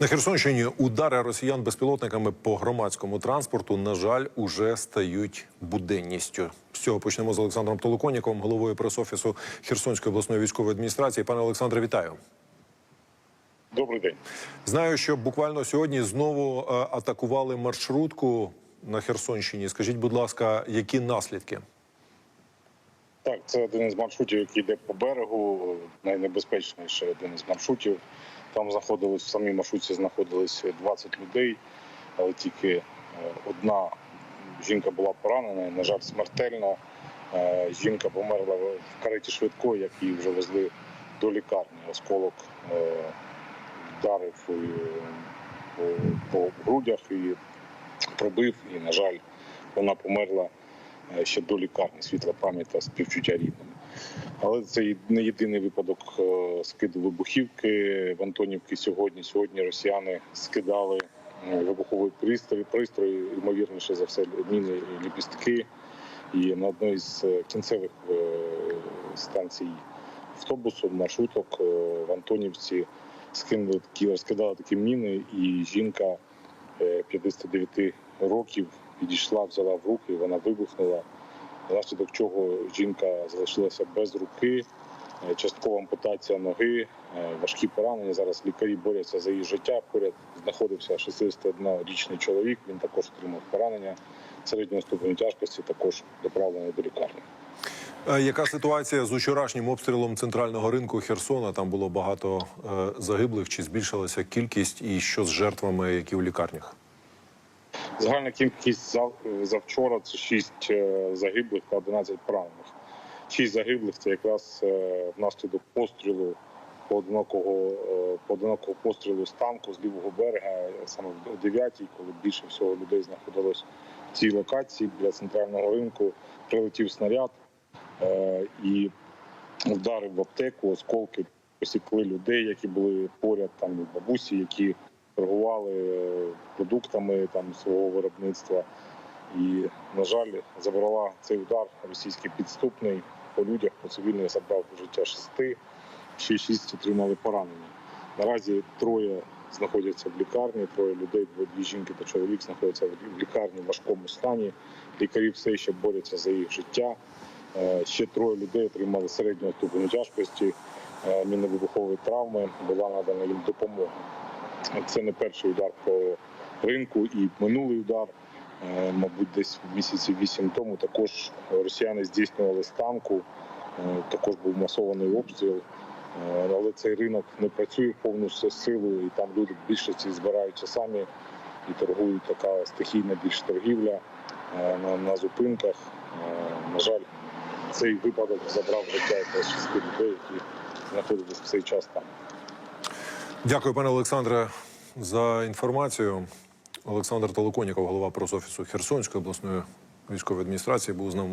На Херсонщині удари росіян безпілотниками по громадському транспорту, на жаль, уже стають буденністю. З цього почнемо з Олександром Толоконіковим, головою прес-офісу Херсонської обласної військової адміністрації. Пане Олександре, вітаю. Добрий день. Знаю, що буквально сьогодні знову е, атакували маршрутку на Херсонщині. Скажіть, будь ласка, які наслідки? Так, це один із маршрутів, який йде по берегу. Найнебезпечніший один із маршрутів. Там знаходились в самій маршрутці знаходились 20 людей, але тільки е, одна жінка була поранена, на жаль, смертельно. Е, Жінка померла в кареті швидкої, як її вже везли до лікарні. Осколок е, вдарив по, грудях і пробив. І, на жаль, вона померла ще до лікарні, світла пам'ять та співчуття рідним. Але це не єдиний випадок е, скиду вибухівки в Антонівці сьогодні. Сьогодні росіяни скидали е, вибуховий пристрій, пристрій, ймовірніше за все, міни і ліпістки. І на одній з е, кінцевих станцій автобусу, маршруток в Антонівці скинули такі, розкидали такі міни, і жінка е, 59 років підійшла, взяла в руки, вона вибухнула. Внаслідок чого жінка залишилася без руки, е, часткова ампутація ноги, е, важкі поранення. Зараз лікарі борються за її життя. Поряд знаходився 61-річний чоловік. Він також отримав поранення середнього ступеню тяжкості, також доправлений до лікарні. Е, Яка ситуація з вчорашнім обстрілом центрального ринку Херсона? Там було багато загиблих. Чи збільшилася кількість, і що з жертвами, які в лікарнях? Загальна кількість за, вчора це 6 загиблих та 11 поранених. 6 загиблих це якраз е, внаслідок пострілу поодинокого, е, поодинокого пострілу з танку з лівого берега, е, саме о 9-й, коли більше всього людей знаходилось в цій локації біля центрального ринку. Прилетів снаряд е, і вдарив в аптеку, осколки посікли людей, які були поряд, там бабусі, які торгували е, продуктами там свого виробництва. І, на жаль, забрала цей удар російський підступний по людях, по цивільних забрав життя шести, ще шість отримали поранення. Наразі троє знаходяться в лікарні, троє людей, дві- жінки та чоловік знаходяться в лікарні в важкому стані. Лікарі все ще борються за їх життя. Е, Ще троє людей отримали середнього ступеню тяжкості, е, мінно-вибухової травми, була надана їм допомога. Це не перший удар по ринку і минулий удар, е, мабуть, десь місяців вісім тому. Також росіяни здійснювали з танку, е, також був масований обстріл. Е, Але цей ринок не працює в повну силу, і там люди в більшості збираються самі і торгують така стихійна більш торгівля на, на зупинках. На жаль, цей випадок забрав життя якраз шести людей, які знаходились в цей час там. Дякую, пане Олександре, за інформацію. Олександр Толоконіков, голова прес-офісу Херсонської обласної військової адміністрації, був з нами.